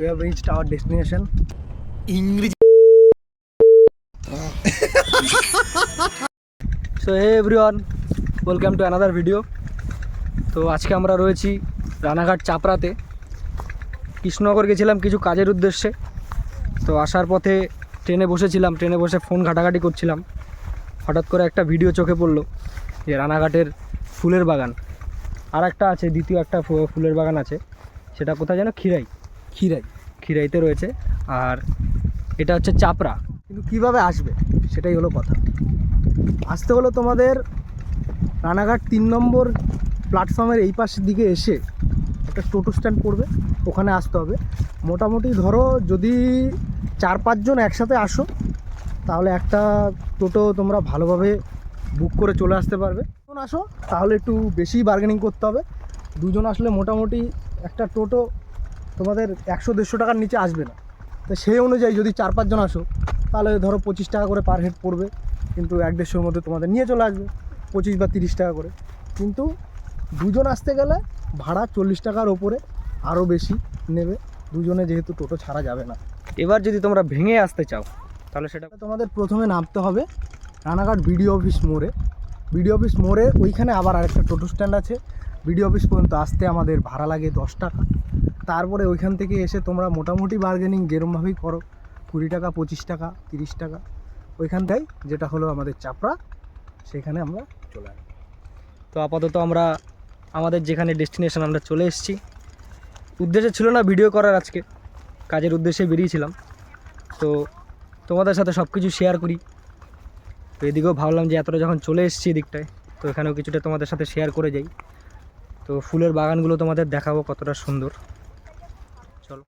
we have reached our destination. ইংরেজি so hey everyone welcome to another video তো আজকে আমরা রয়েছি রানাঘাট চাপড়াতে। কৃষ্ণনগর গেছিলাম কিছু কাজের উদ্দেশ্যে। তো আসার পথে ট্রেনে বসেছিলাম ট্রেনে বসে ফোন ঘাটাঘাটি করছিলাম। হঠাৎ করে একটা ভিডিও চোখে পড়ল যে রানাঘাটের ফুলের বাগান। আর একটা আছে দ্বিতীয় একটা ফুলের বাগান আছে। সেটা কোথায় যেন খিরাই খিরাই খিরাইতে রয়েছে। আর এটা হচ্ছে চাপড়া। কিন্তু কীভাবে আসবে? সেটাই হলো কথা। আসতে হলো তোমাদের রানাঘাট তিন নম্বর প্ল্যাটফর্মের এই পাশের দিকে এসে একটা টোটো স্ট্যান্ড পড়বে। ওখানে আসতে হবে। মোটামুটি ধরো যদি চার পাঁচজন একসাথে আসো, তাহলে একটা টোটো তোমরা ভালোভাবে বুক করে চলে আসতে পারবে। আসো, তাহলে একটু বেশি বার্গেনিং করতে হবে। দুজন আসলে মোটামুটি একটা টোটো তোমাদের একশো দেড়শো টাকার নিচে আসবে না। তো সেই অনুযায়ী যদি চার পাঁচজন আসো তাহলে ধরো পঁচিশ টাকা করে পার হেড পড়বে কিন্তু এক দেড়শোর মধ্যে তোমাদের নিয়ে চলে আসবে পঁচিশ বা তিরিশ টাকা করে। কিন্তু দুজন আসতে গেলে ভাড়া চল্লিশ টাকার ওপরে আরও বেশি নেবে দুজনে যেহেতু টোটো ছাড়া যাবে না। এবার যদি তোমরা ভেঙে আসতে চাও তাহলে সেটা তোমাদের প্রথমে নামতে হবে রানাঘাট বিডিও অফিস মোড়ে। বিডিও অফিস মোড়ে ওইখানে আবার আরেকটা টোটো স্ট্যান্ড আছে। বিডিও অফিস পর্যন্ত আসতে আমাদের ভাড়া লাগে দশ টাকা। তারপরে ওইখান থেকে এসে তোমরা মোটামুটি বার্গেনিং যেরমভাবেই করো, কুড়ি টাকা, পঁচিশ টাকা, তিরিশ টাকা, ওইখানটাই যেটা হলো আমাদের চাপড়া, সেখানে আমরা চলে আসি তো আপাতত আমরা আমাদের যেখানে ডেস্টিনেশন আমরা চলে এসেছি। উদ্দেশ্য ছিল না ভিডিও করার আজকে, কাজের উদ্দেশ্যে বেরিয়েছিলাম। তো তোমাদের সাথে সব কিছু শেয়ার করি। তো এদিকেও ভাবলাম যে এতটা যখন চলে এসেছি এদিকটায়, তো এখানেও কিছুটা তোমাদের সাথে শেয়ার করে যাই। তো ফুলের বাগানগুলো তোমাদের দেখাবো কতটা সুন্দর। চলো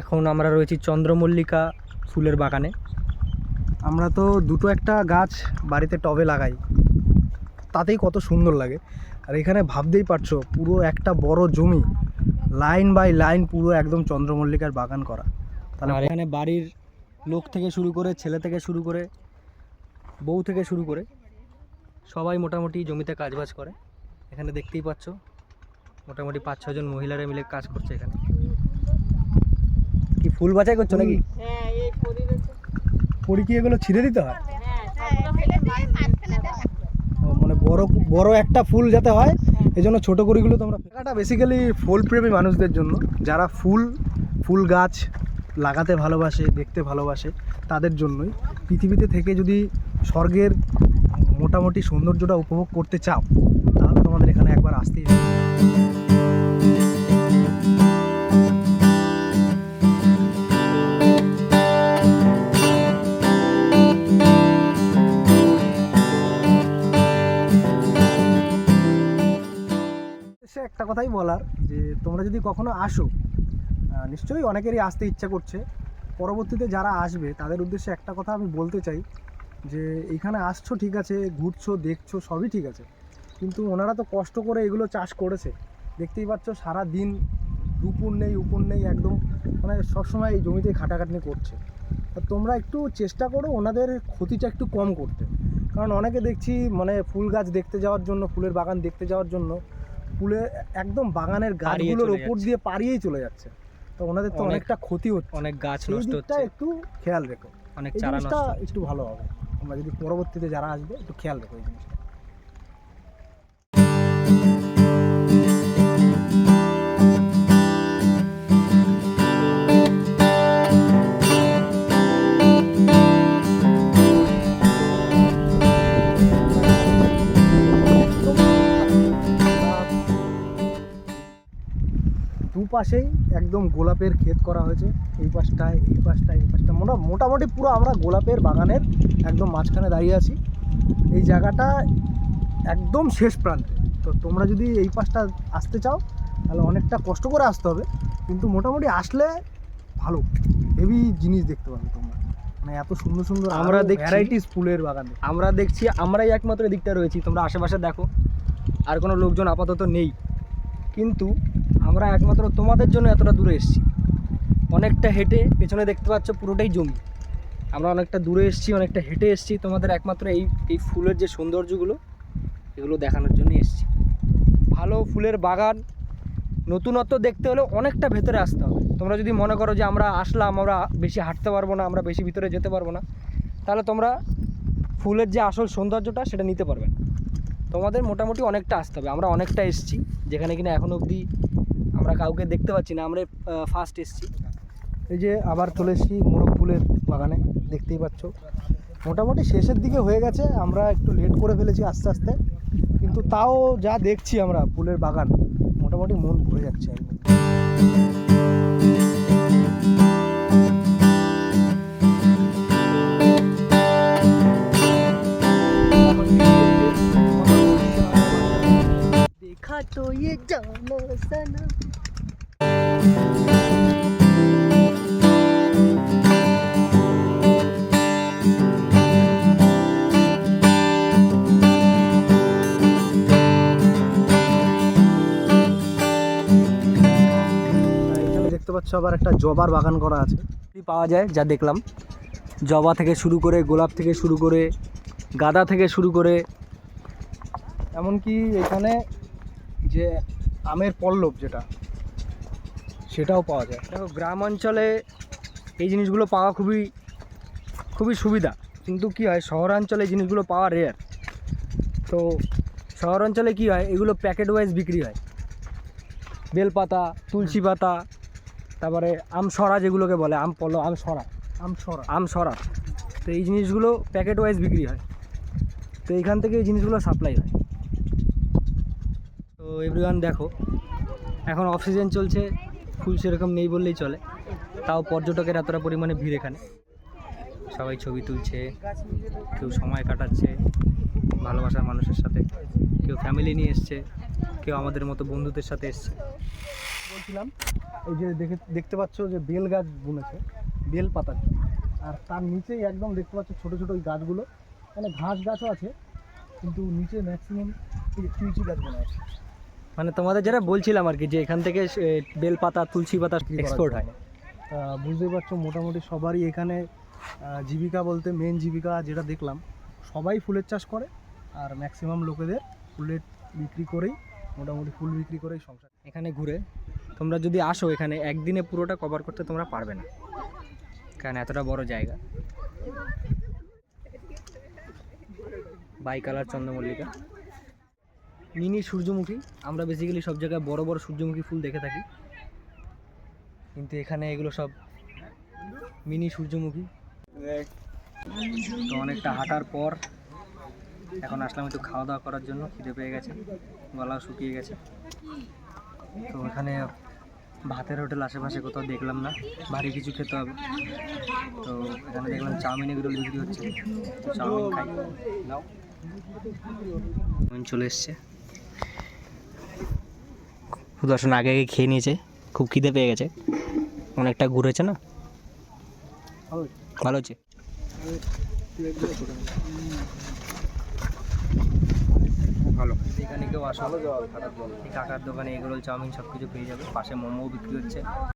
এখন আমরা রয়েছি চন্দ্রমল্লিকা ফুলের বাগানে। আমরা তো দুটো একটা গাছ বাড়িতে টবে লাগাই। তাতেই কত সুন্দর লাগে। আর এখানে ভাবতেই পারছ পুরো একটা বড় জমি লাইন বাই লাইন পুরো একদম চন্দ্রমল্লিকার বাগান করা। তাহলে এখানে বাড়ির লোক থেকে শুরু করে ছেলে থেকে শুরু করে বউ থেকে শুরু করে সবাই মোটামুটি জমিতে কাজবাজ করে। এখানে দেখতেই পাচ্ছ মোটামুটি পাঁচ ছজন মহিলারা মিলে কাজ করছে এখানে। কি ফুল বাছাই করছ নাকি? হ্যাঁ পরি কি এগুলো ছিঁড়ে দিতে হয়? মানে বড় বড় একটা ফুল যাতে হয় এই জন্য ছোটো করিগুলো তোমরা জায়গাটা বেসিক্যালি ফুলপ্রেমী মানুষদের জন্য। যারা ফুল ফুল গাছ লাগাতে ভালোবাসে, দেখতে ভালোবাসে, তাদের জন্যই। পৃথিবীতে থেকে যদি স্বর্গের মোটামুটি সৌন্দর্যটা উপভোগ করতে চাও, তাহলে তোমাদের এখানে বলার যে তোমরা যদি কখনো আসো নিশ্চয়ই অনেকেরই আসতে ইচ্ছা করছে। পরবর্তীতে যারা আসবে, তাদের উদ্দেশ্যে একটা কথা আমি বলতে চাই যে, এখানে আসছো ঠিক আছে, ঘুরছো, দেখছ, সবই ঠিক আছে। কিন্তু ওনারা তো কষ্ট করে এগুলো চাষ করেছে। দেখতেই পাচ্ছ সারা দিন দুপুর নেই, উপর নেই, একদম মানে সবসময় এই জমিতে খাটাখাটনি করছে। তা তোমরা একটু চেষ্টা করো ওনাদের ক্ষতিটা একটু কম করতে। কারণ অনেকে দেখছি মানে ফুল গাছ দেখতে যাওয়ার জন্য, ফুলের বাগান দেখতে যাওয়ার জন্য ফুলে একদম বাগানের গাছগুলোর উপর দিয়ে পাড়িয়েই চলে যাচ্ছে। তো ওনাদের তো অনেকটা ক্ষতি হচ্ছে। অনেক গাছ নষ্ট হচ্ছে। একটু খেয়াল রেখো। অনেক চারা নষ্ট একটু ভালো হবে। আমরা যদি পরবর্তীতে যারা আসবে একটু খেয়াল রেখো এই জিনিসটা। দুপাশেই একদম গোলাপের ক্ষেত করা হয়েছে। এই পাশটায় এই পাশটায় এই পাশটা মোটা মোটামুটি পুরো আমরা গোলাপের বাগানের একদম মাঝখানে দাঁড়িয়ে আছি। এই জায়গাটা একদম শেষ প্রান্তে। তো তোমরা যদি এই পাশটা আসতে চাও তাহলে অনেকটা কষ্ট করে আসতে হবে। কিন্তু মোটামুটি আসলে ভালো। হেভি জিনিস দেখতে পাবে তোমরা। মানে এত সুন্দর সুন্দর আমরা দেখছি- ভ্যারাইটিস ফুলের বাগানে আমরা দেখছি আমরাই একমাত্র দিকটা রয়েছি। তোমরা আশেপাশে দেখো। আর কোনো লোকজন আপাতত নেই। কিন্তু আমরা একমাত্র তোমাদের জন্য এতটা দূরে এসেছি। অনেকটা হেঁটে পেছনে দেখতে পাচ্ছ পুরোটাই জমি। আমরা অনেকটা দূরে এসেছি, অনেকটা হেঁটে এসেছি। তোমাদের একমাত্র এই এই ফুলের যে সৌন্দর্যগুলো, এগুলো দেখানোর জন্য এসেছি। ভালো ফুলের বাগান, নতুনত্ব দেখতে হলে অনেকটা ভেতরে আসতে হবে। তোমরা যদি মনে করো যে আমরা আসলাম, আমরা বেশি হাঁটতে পারব না, আমরা বেশি ভিতরে যেতে পারব না, তাহলে তোমরা ফুলের যে আসল সৌন্দর্যটা, সেটা নিতে পারবে তোমাদের মোটামুটি অনেকটা আসতে হবে। আমরা অনেকটা এসেছি, যেখানে কিনা এখনও অবধি আমরা কাউকে দেখতে পাচ্ছি না, আমরা ফার্স্ট এসেছি। এই যে আবার চলে এসেছি মোরগ ফুলের বাগানে, দেখতেই পাচ্ছ। মোটামুটি শেষের দিকে হয়ে গেছে, আমরা একটু লেট করে ফেলেছি আস্তে আস্তে, কিন্তু তাও যা দেখছি আমরা ফুলের বাগান, মোটামুটি মন ভরে যাচ্ছে। সনম আর এখানে দেখতে পাচ্ছ আবার একটা জবার বাগান করা আছে। পাওয়া যায়, যা দেখলাম। জবা থেকে শুরু করে, গোলাপ থেকে শুরু করে, গাঁদা থেকে শুরু করে, এমনকি এখানে যে আমের পল্লব যেটা সেটাও পাওয়া যায়। দেখো গ্রাম অঞ্চলে এই জিনিসগুলো পাওয়া খুবই খুবই সুবিধা। কিন্তু কি হয় শহরাঞ্চলে জিনিসগুলো পাওয়া রেয়ার তো শহরাঞ্চলে কি হয় এগুলো প্যাকেট ওয়াইজ বিক্রি হয়। বেলপাতা তুলসী পাতা তারপরে আম সরা যেগুলোকে বলে আম পল আম সরা। আম ছড়া আম সরা। তো এই জিনিসগুলো প্যাকেট ওয়াইজ বিক্রি হয়। তো এইখান থেকে এই জিনিসগুলো সাপ্লাই হয়। এভরিওয়ান দেখো, এখন অফ সিজন চলছে ফুল সেরকম নেই বললেই চলে। তাও পর্যটকের এতটা পরিমাণে ভিড় এখানে। সবাই ছবি তুলছে, কেউ সময় কাটাচ্ছে, ভালোবাসার মানুষের সাথে, কেউ ফ্যামিলি নিয়ে এসছে, কেউ আমাদের মতো বন্ধুদের সাথে এসছে। বলছিলাম, এই যে দেখে দেখতে পাচ্ছ যে বেল গাছ বুনেছে, বেল পাতা। আর তার নিচেই একদম দেখতে পাচ্ছ ছোটো ছোটো ওই গাছগুলো। মানে ঘাস গাছও আছে, কিন্তু নিচে ম্যাক্সিমাম তুলসী গাছ বোনা আছে। মানে তোমাদের যারা বলছিলাম আর কি যে এখান থেকে বেলপাতা তুলসী পাতা এক্সপোর্ট হয়। জন্য। তা বুঝতেই পারছ মোটামুটি সবারই এখানে জীবিকা বলতে মেন জীবিকা যেটা দেখলাম সবাই ফুলের চাষ করে আর ম্যাক্সিমাম লোকেদের ফুলের বিক্রি করেই মোটামুটি ফুল বিক্রি করেই সংসার। এখানে ঘুরে তোমরা যদি আসো এখানে একদিনে পুরোটা কভার করতে তোমরা পারবে না। কারণ এতটা বড় জায়গা। বাই কালার চন্দ্রমল্লিকা। মিনি সূর্যমুখী। আমরা বেসিক্যালি সব জায়গায় বড় বড় সূর্যমুখী ফুল দেখে থাকি। কিন্তু এখানে এগুলো সব মিনি সূর্যমুখী। তো অনেকটা হাঁটার পর এখন আসলাম একটু খাওয়া দাওয়া করার জন্য, খিদে পেয়ে গেছে, গলাও শুকিয়ে গেছে। তো এখানে ভাতের হোটেল আশেপাশে কোথাও দেখলাম না, ভারী কিছু খেতে হবে। তো এখানে দেখলাম চাউমিন এগুলো বিক্রি হচ্ছে। চাউমিন খাই চলে এসছে। সুদর্শন আগে আগে খেয়ে নিয়েছে। খুব খিদে পেয়ে গেছে। অনেকটা ঘুরেছে না? ভালো হচ্ছে ভালো। এখানে কেউ আসো কাকার দোকানে এগরোল চাউমিন সব কিছু পেয়ে যাবে। পাশে মোমোও বিক্রি হচ্ছে।